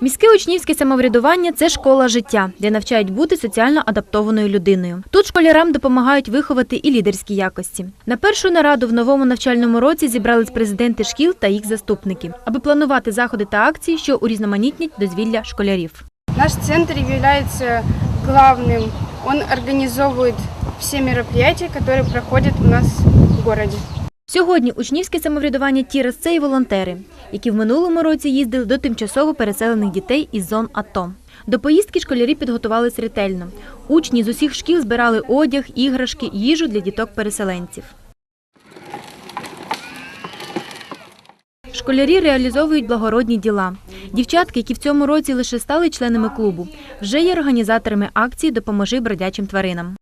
Міське учнівське самоврядування це школа життя, де навчають бути соціально адаптованою людиною. Тут школярам допомагають виховати і лідерські якості. На першу нараду в новому навчальному році зібрались президенти шкіл та їх заступники, аби планувати заходи та акції, що урізноманітнять дозвілля школярів. Наш центр является главным. Он организовывает все мероприятия, которые проходят у нас в городе. Сьогодні учнівське самоврядування Тірас це і волонтери, які в минулому році їздили до тимчасово переселених дітей із зон АТО. До поїздки школярі підготувались ретельно. Учні з усіх шкіл збирали одяг, іграшки, їжу для діток-переселенців. Школярі реалізовують благородні діла. Дівчатки, які в цьому році лише стали членами клубу, вже є організаторами акції Допоможи бродячим тваринам.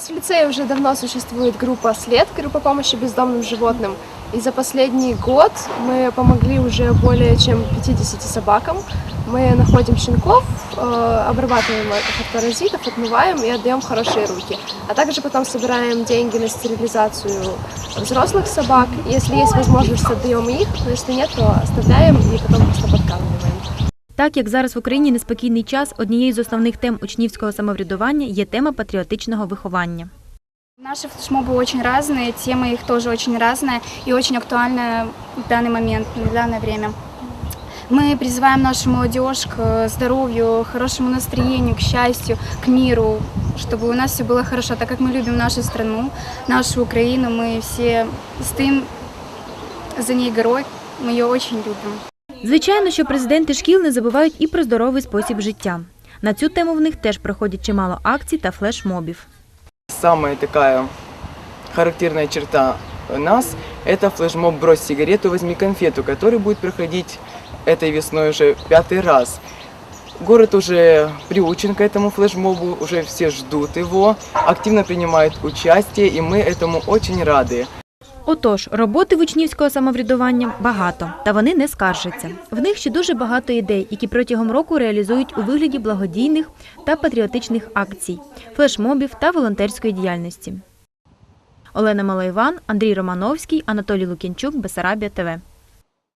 Нас в лицее уже давно существует группа «След», группа помощи бездомным животным. И за последний год мы помогли уже более чем 50 собакам. Мы находим щенков, э, обрабатываем их от паразитов, отмываем и отдаем хорошие руки. А также потом собираем деньги на стерилизацию взрослых собак. Если есть возможность, отдаем их, но если нет, то оставляем и потом просто подкармливаем. Так як зараз в Україні неспокійний час, однією з основних тем учнівського самоврядування є тема патріотичного виховання. Наши флешмобы очень разные, тема их тоже очень разная и очень актуальная в данный момент, в данное время. Мы призываем нашу молодежь к здоровью, хорошему настроению, к счастью, к миру, чтобы у нас все было хорошо, так как мы любим нашу страну, нашу Украину, мы все стоим за ней горой, мы ее очень любим. Звичайно, що президенти шкіл не забувають і про здоровий спосіб життя. На цю тему в них теж проходять чимало акцій та флешмобів. Самая такая характерная черта нас – это флешмоб «Брось сигарету, возьми конфету», который будет проходить этой весной уже пятый раз. Город уже приучен к этому флешмобу, уже все ждут его, активно принимают участие, и мы этому очень рады. Отож, роботи в учнівського самоврядування багато, та вони не скаржаться. В них ще дуже багато ідей, які протягом року реалізують у вигляді благодійних та патріотичних акцій, флешмобів та волонтерської діяльності. Олена Малайван, Андрій Романовський, Анатолій Лукінчук, Бесарабія ТВ.